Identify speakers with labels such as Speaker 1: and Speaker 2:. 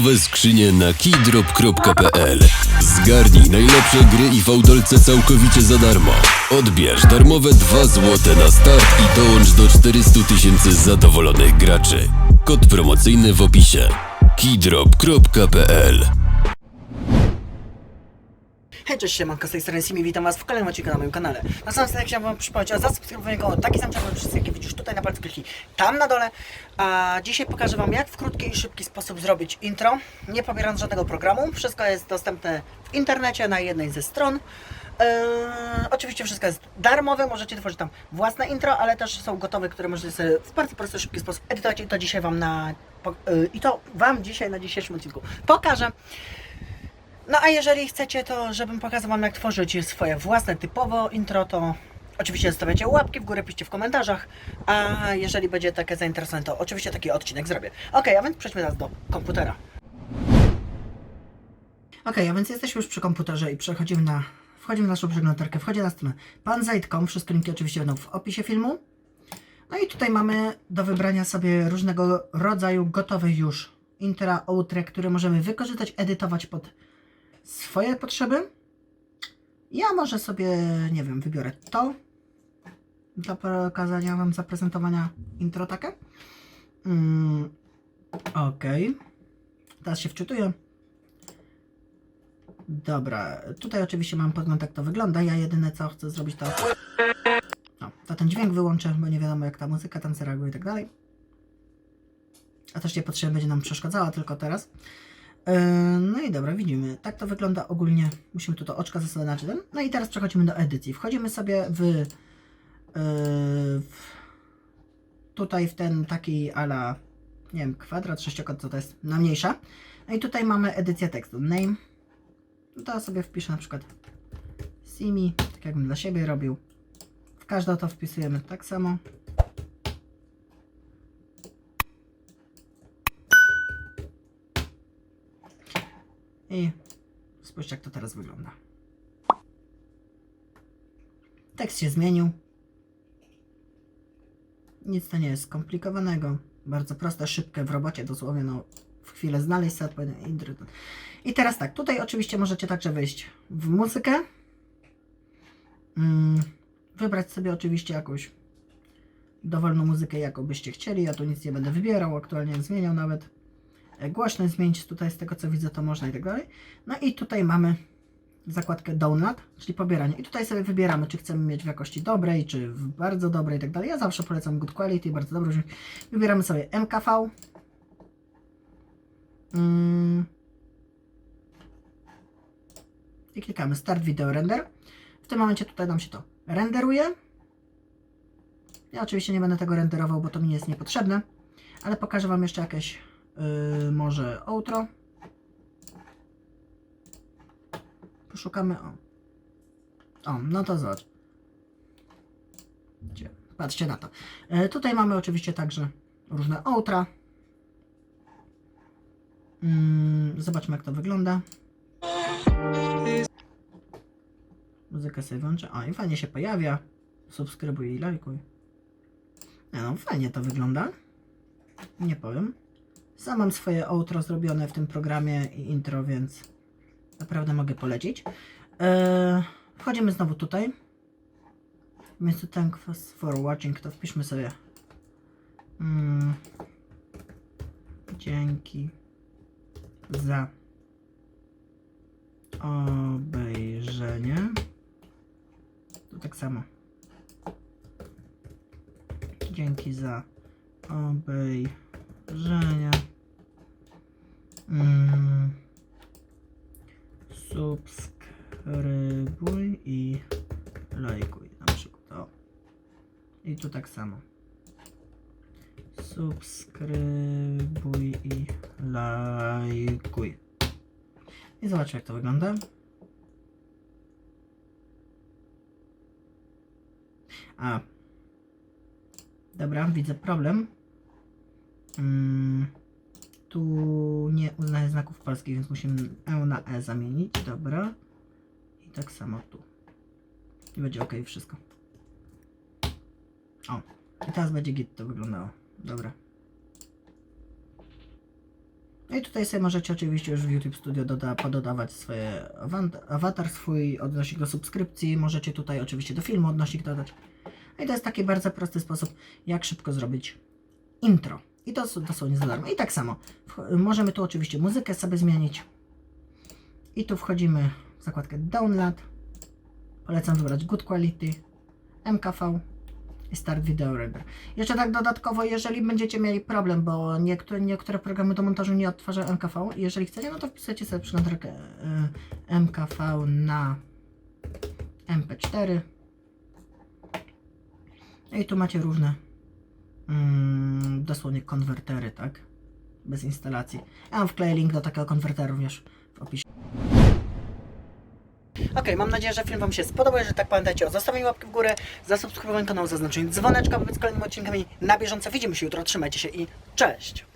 Speaker 1: darmowe skrzynie na keydrop.pl. Zgarnij najlepsze gry i fałdolce całkowicie za darmo. Odbierz darmowe 2 złote na start i dołącz do 400 tysięcy zadowolonych graczy. Kod promocyjny w opisie. keydrop.pl
Speaker 2: Hej, cześć, siemanko, z tej strony Simi, witam was w kolejnym odcinku na moim kanale. Na samym stanie chciałbym wam przypomnieć o zasubskrybowaniu kanału, taki sam czerwony przycisk, jaki widzisz tutaj na palcu kliknij tam na dole. A dzisiaj pokażę wam, jak w krótki i szybki sposób zrobić intro, nie pobierając żadnego programu. Wszystko jest dostępne w internecie, na jednej ze stron. Eee, oczywiście wszystko jest darmowe, możecie tworzyć tam własne intro, ale też są gotowe, które możecie sobie w bardzo prosty, szybki sposób edytować i to dzisiaj wam na... Yy, I to wam dzisiaj na dzisiejszym odcinku pokażę. No a jeżeli chcecie, to żebym pokazał Wam jak tworzyć swoje własne typowo intro, to oczywiście zostawiacie łapki w górę, piszcie w komentarzach, a jeżeli będzie takie zainteresowane, to oczywiście taki odcinek zrobię. Ok, a więc przejdźmy teraz do komputera. Ok, a więc jesteśmy już przy komputerze i przechodzimy na, wchodzimy w naszą przeglądarkę, wchodzi na stronę panzait.com, wszystkie linki oczywiście będą w opisie filmu. No i tutaj mamy do wybrania sobie różnego rodzaju gotowe już intra, outre, które możemy wykorzystać, edytować pod swoje potrzeby. Ja może sobie, nie wiem, wybiorę to dla pokazania Wam zaprezentowania intro takie. Mm, ok. Teraz się wczytuję. Dobra, tutaj oczywiście mam podgląd jak to wygląda. Ja jedyne co chcę zrobić to... No, to ten dźwięk wyłączę, bo nie wiadomo jak ta muzyka tam zareaguje i tak dalej. A też nie potrzeba będzie nam przeszkadzała tylko teraz. Yy, No i dobra, widzimy. Tak to wygląda ogólnie. Musimy tu to oczka zaznaczyć. No i teraz przechodzimy do edycji. Wchodzimy sobie w, yy, w tutaj w ten taki ala nie wiem, kwadrat, sześciokąt, co to jest, na mniejsza. No i tutaj mamy edycję tekstu. Name. No to sobie wpiszę na przykład Simi, tak jakbym dla siebie robił. W każde to wpisujemy tak samo. I spójrzcie, jak to teraz wygląda. Tekst się zmienił. Nic to nie jest skomplikowanego. Bardzo proste, szybkie w robocie, dosłownie no, w chwilę znaleźć sobie. I teraz tak, tutaj oczywiście możecie także wejść w muzykę. Mm, wybrać sobie oczywiście jakąś dowolną muzykę, jaką byście chcieli. Ja tu nic nie będę wybierał, aktualnie zmieniał nawet głośność zmienić tutaj z tego co widzę to można i tak dalej. No i tutaj mamy zakładkę download, czyli pobieranie. I tutaj sobie wybieramy, czy chcemy mieć w jakości dobrej, czy w bardzo dobrej i tak dalej. Ja zawsze polecam good quality, bardzo dobry. Wybieramy sobie MKV. Mm. I klikamy Start Video Render. W tym momencie tutaj nam się to renderuje. Ja oczywiście nie będę tego renderował, bo to mi jest niepotrzebne, ale pokażę Wam jeszcze jakieś Yy, może outro. Poszukamy. O. o, no to zobacz. Gdzie? Patrzcie na to. Yy, tutaj mamy oczywiście także różne outra. Yy, zobaczmy jak to wygląda. Muzykę sobie włączę. O, i fajnie się pojawia. Subskrybuj i lajkuj. No, fajnie to wygląda. Nie powiem. Sam mam swoje outro zrobione w tym programie i intro, więc naprawdę mogę polecić. Eee, wchodzimy znowu tutaj. W miejscu thanks for watching to wpiszmy sobie mm, dzięki za obejrzenie. To tak samo. Dzięki za obejrzenie. Mm. Subskrybuj i lajkuj na przykład. O. I tu tak samo. Subskrybuj i lajkuj. I zobaczmy jak to wygląda. A. Dobra, widzę problem. Mm tu nie uznaje znaków polskich, więc musimy E na E zamienić. Dobra. I tak samo tu. I będzie ok wszystko. O. I teraz będzie git to wyglądało. Dobra. No i tutaj sobie możecie oczywiście już w YouTube Studio doda, pododawać swoje awatar swój, odnośnik do subskrypcji, możecie tutaj oczywiście do filmu odnośnik dodać. No i to jest taki bardzo prosty sposób, jak szybko zrobić intro. I to s- dosłownie za darmo. I tak samo, możemy tu oczywiście muzykę sobie zmienić. I tu wchodzimy w zakładkę Download. Polecam wybrać Good Quality, MKV i Start Video Render. Jeszcze tak dodatkowo, jeżeli będziecie mieli problem, bo niektóre, niektóre programy do montażu nie odtwarzają MKV, jeżeli chcecie, no to wpisujecie sobie przeglądarkę y, MKV na MP4. No i tu macie różne mm, dosłownie konwertery, tak? Bez instalacji. Ja mam wkleję link do takiego konwertera również w opisie. Ok, mam nadzieję, że film Wam się spodobał. Jeżeli tak pamiętajcie o zostawieniu łapki w górę, zasubskrybowaniu kanału, zaznaczeniu dzwoneczka, by być kolejnymi odcinkami na bieżąco. Widzimy się jutro, trzymajcie się i cześć!